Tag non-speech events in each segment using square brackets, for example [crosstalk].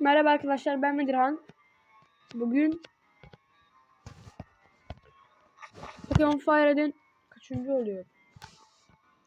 Merhaba arkadaşlar ben Medirhan. Bugün Pokemon Fire'den kaçıncı oluyor?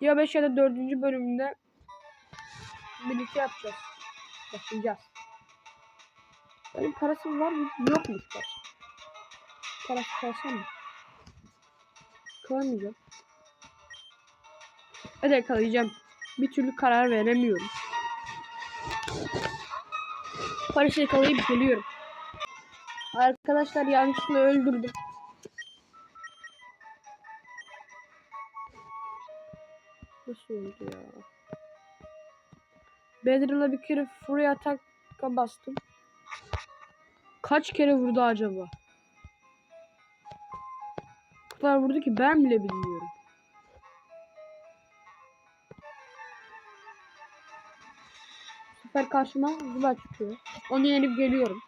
Ya 5 ya da 4. bölümünde birlikte yapacağız. Başlayacağız. Benim parası var mı? Yokmuş parası. Parası kalsam mı? Kılamayacağım. Evet yakalayacağım. Bir türlü karar veremiyorum. Parası yakalayıp geliyorum. Arkadaşlar yanlışlıkla öldürdüm. Nasıl oldu ya? Bedril'e bir kere Fury Attack'a bastım. Kaç kere vurdu acaba? Kadar vurdu ki ben bile bilmiyorum. Sefer karşıma Zula çıkıyor. Onu yenip geliyorum.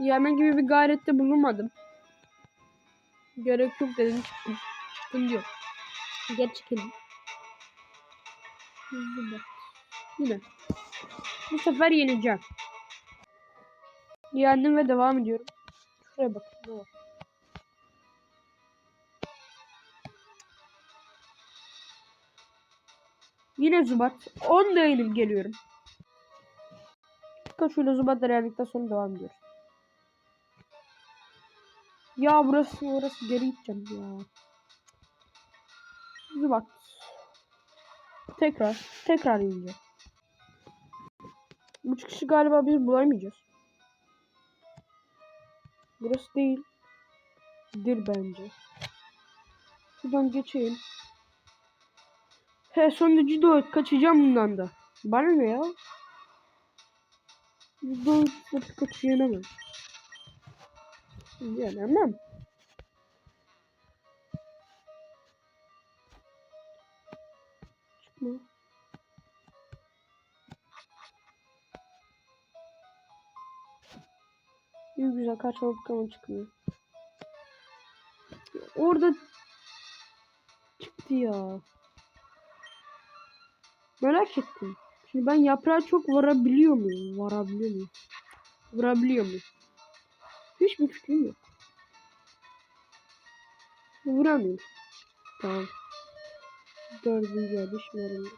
Yeme gibi bir gayrette bulunmadım. Gerek yok dedim çıktım. Çıktım diyor. Geri çekildim. Zula. Yine. Bu sefer yeneceğim. Yendim ve devam ediyorum. Şuraya bakın ne var. Yine Zubat. 10 da yenip geliyorum. Pikachu'yla Zubat'la yendikten sonra devam ediyoruz. Ya burası orası geri gideceğim ya. Zubat. Tekrar. Tekrar yiyeceğim. Bu çıkışı galiba biz bulamayacağız. Burası değil. Dir bence. Şuradan geçeyim. He sonuncu da kaçacağım bundan da. Bana ne ya? Buradan Pikachu yenemem. Yenemem. Çıkma. Ne güzel kaçma Pokemon çıkmıyor. Orada çıktı ya. Merak ettim. Şimdi ben yaprağa çok varabiliyor muyum? Varabiliyor muyum? Vurabiliyor muyum? Hiçbir fikrim yok. Vuramıyorum. Tamam. Dördüncü adı şımarımda.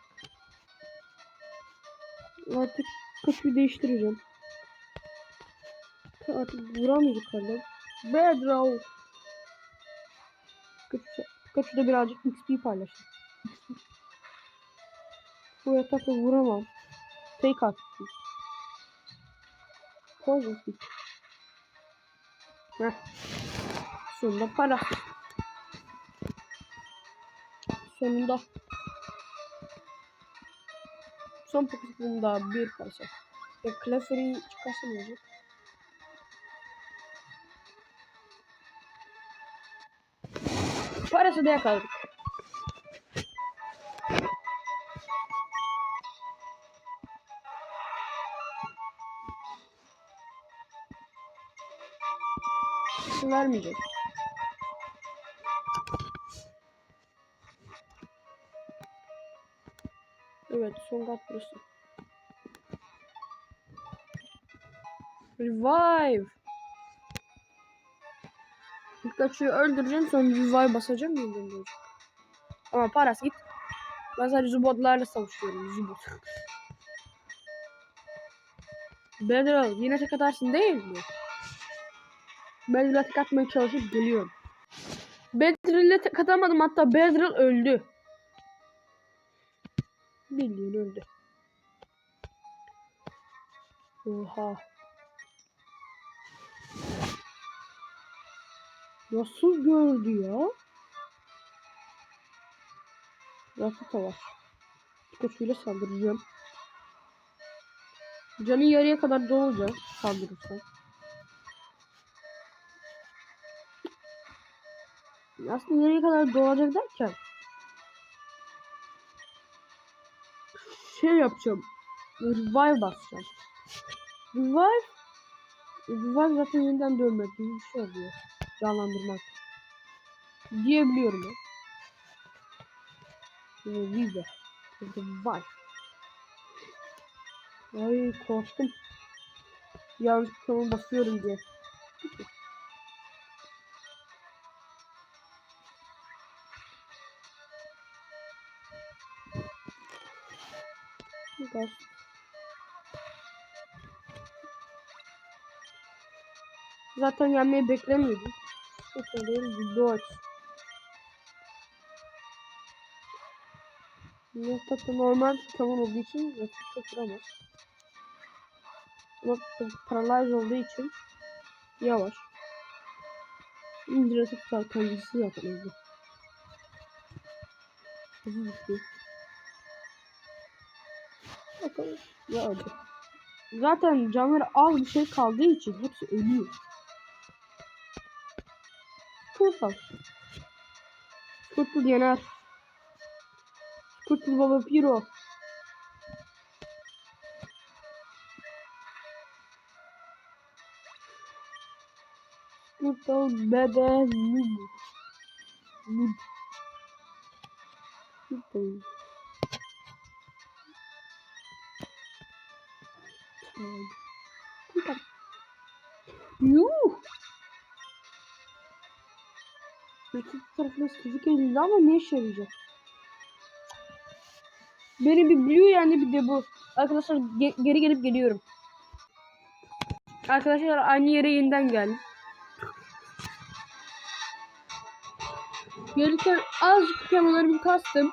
Artık kaçıyı değiştireceğim. Artık vuramayacak hala. Bedrow. Pikachu, Pikachu da birazcık XP paylaştı. Bu yatakla vuramam. Fake attım. Pozitif. Heh. Sonunda para. Sonunda. Son paketinde bir parça. Ya Clefairy çıkarsa ne olacak? Parası da yakaladık. Vermeyecek. Evet son kat burası. Revive. Pikachu'yu öldüreceğim sonra revive basacağım yeniden olacak. Ama parası git. Ben sadece Zubotlarla savaşıyorum. Zubot. Bedral yine tek atarsın değil mi? Bedrill'e tek atmaya çalışıp geliyorum. Bedrill'e tek atamadım hatta Bedrill öldü. Bildiğin öldü. Oha. Nasıl gördü ya? Rakata var. Pikachu'yla saldıracağım. Canı yarıya kadar dolacak saldırırsan. Aslında nereye kadar doğacak derken şey yapacağım revive basacağım. Revive revive zaten yeniden dönmek gibi bir şey oluyor. Canlandırmak diyebiliyorum ben. Revive revive. Ay korktum. Yanlış Pokemon basıyorum diye. Bas. Zaten yenmeyi beklemiyordum. Çok değil doğaç. Nokta normal Pokemon olduğu için rakip çok vuramaz. Ama paralyze olduğu için yavaş. İndir tutar kendisi zaten hızlı. Hızlı Bakalım. Ya öldü. Zaten canları az bir şey kaldığı için hepsi ölüyor. Kurtal. Kurtul yener. Kurtul baba piro. Kurtul bebe nub. Nub. Kurtul. Kurtul. Yuh. Rakip tarafına fizik elinde ama ne işe yarayacak? Beni bir blue yendi bir de bu. Arkadaşlar ge- geri gelip geliyorum. Arkadaşlar aynı yere yeniden geldim. Gelirken azıcık Pokemon'larımı kastım.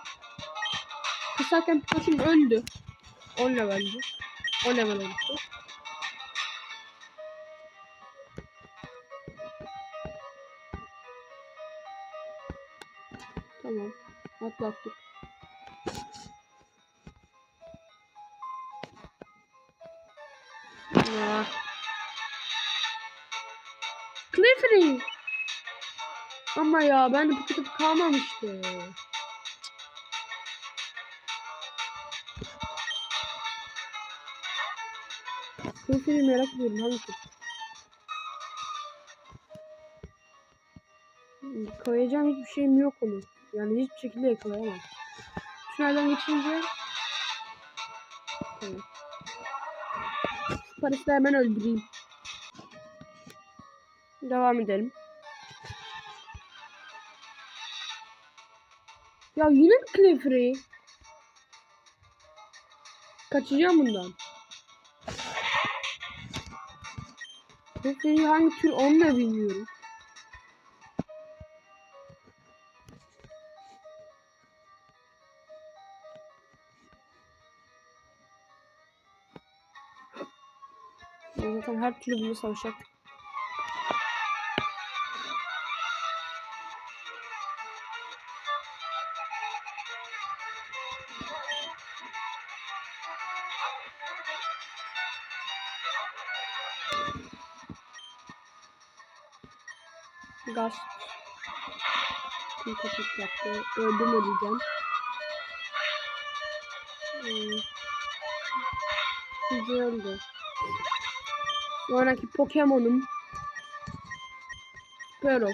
Kısarken Pikachu'm öldü. 10 leveldi. 10 level olmuştu. Tamam. Atlattık. Ya. Clifford. Ama ya ben de bu kitap kalmamıştı. Clifford'ı merak ediyorum hangisi? Yakalayacağım hiçbir şeyim yok onu. Yani hiçbir şekilde yakalayamam. Şunlardan geçince Tamam. Paris'i hemen öldüreyim. Devam edelim. Ya yine mi Clefairy? Kaçacağım bundan. Clefairy hangi tür onu da bilmiyorum. Zaten her türlü bunu savaşacak. Gaz. Bir kapık yaptı. Öldüm öleceğim. Hmm. Güzeldi. Sonraki Pokemon'um Sparrow.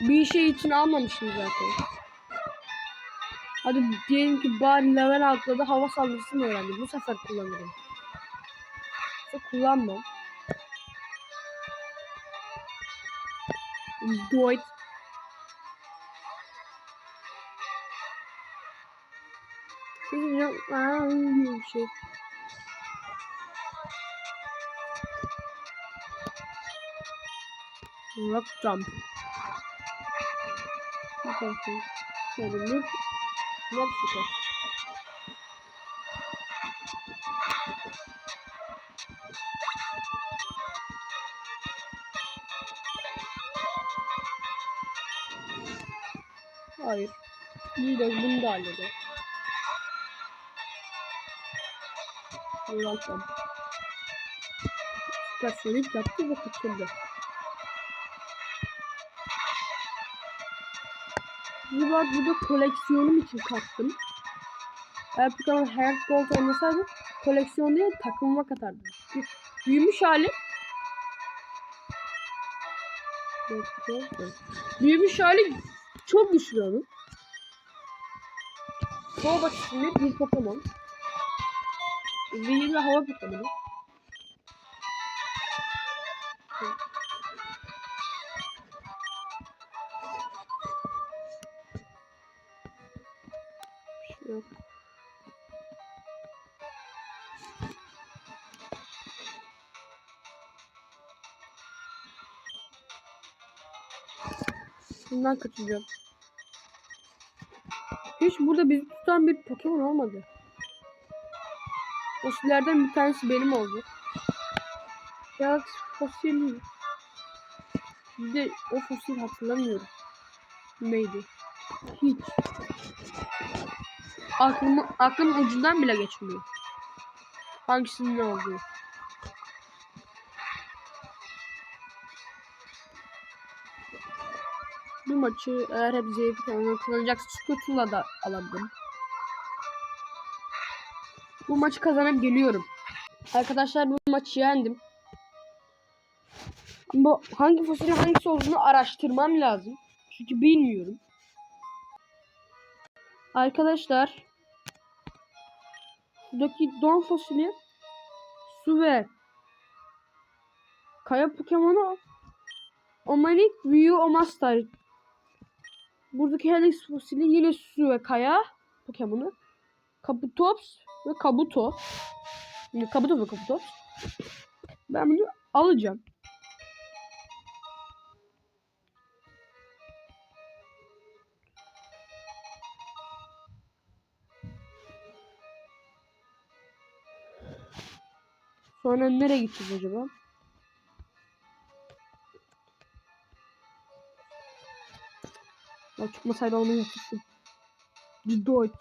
Bir şey için almamışım zaten. Hadi diyelim ki bari level atladı hava saldırısını öğrendi. Bu sefer kullanırım. Yoksa kullanmam. Do it. Sizin yok. Aa, bir şey. Rock jump. Bakın. Şöyle bir rock jump. De bunu da. Rock jump. Süpersonik yaptı ve kaçırdı. Bir bak burada koleksiyonum için kattım. Eğer bu kadar Heart Gold olmasaydı koleksiyon değil takımıma katardım. Çünkü Büyümüş hali. Büyümüş hali çok güçlü onun. Hava isimli bir Pokemon. Zehirli hava Pokemon'u. Yok. Bundan kaçacağım. Hiç burada bizi tutan bir Pokemon olmadı. Fosillerden bir tanesi benim oldu. Ya fosil. Bir de o fosil hatırlamıyorum. Neydi? Hiç. Aklım, aklım ucundan bile geçmiyor. Hangisinin ne olduğu. Maçı eğer hep zayıf kanalına kullanacaksa Squirtle'la da alabilirim. Bu maçı kazanıp geliyorum. Arkadaşlar bu maçı yendim. Bu hangi fosilin hangisi olduğunu araştırmam lazım. Çünkü bilmiyorum. Arkadaşlar buradaki don fosili su ve kaya Pokemon'u Omanik Ryu Omastar. Buradaki Helix fosili yine su ve kaya Pokemon'u. Kabutops ve Kabuto. Kabuto ve Kabutops. Ben bunu alacağım. Sonra nereye gideceğiz acaba? Ya çıkmasaydı onu yapıştım. Detroit.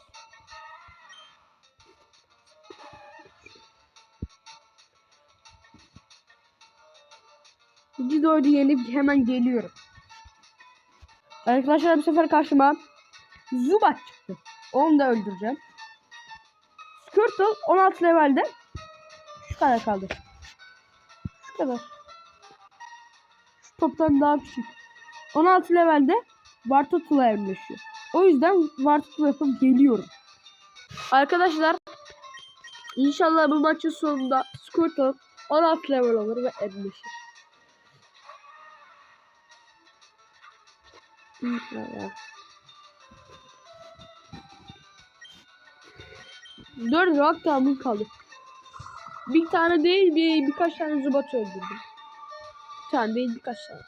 Detroit'u yenip hemen geliyorum. Arkadaşlar bu sefer karşıma Zubat çıktı. Onu da öldüreceğim. Squirtle 16 levelde. Şu kadar kaldı. Şu kadar. Şu toptan daha küçük. 16 levelde Vartotula evleşiyor. O yüzden Vartotula yapıp geliyorum. Arkadaşlar inşallah bu maçın sonunda Squirtle 16 level olur ve evleşir. İnşallah. Dört rock tamir kaldı. Bir tane değil bir birkaç tane zubat öldürdüm. Bir tane değil birkaç tane.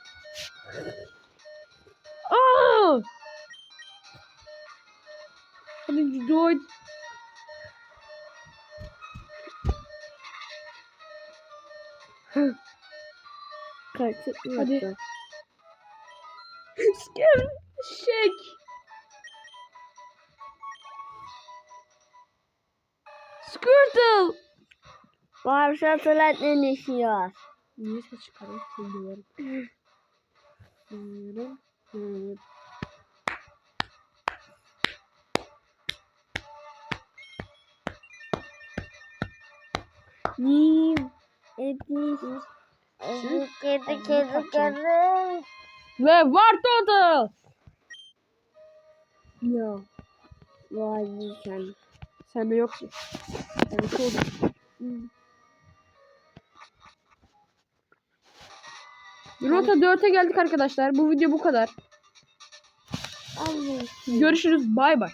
Hadi Droid. Kaçtı. Hadi. Skem. [laughs] Şek. Squirtle. Varsa salat dönüşüyor. Niye ses çıkarıyor? Bilmiyorum. Nim. Eti. Kedi kedi kedi. Ve var total. Ya. Vay be sen. Sende yok ki. Evet oldu. Rota 4'e geldik arkadaşlar. Bu video bu kadar. Görüşürüz. Bay bay.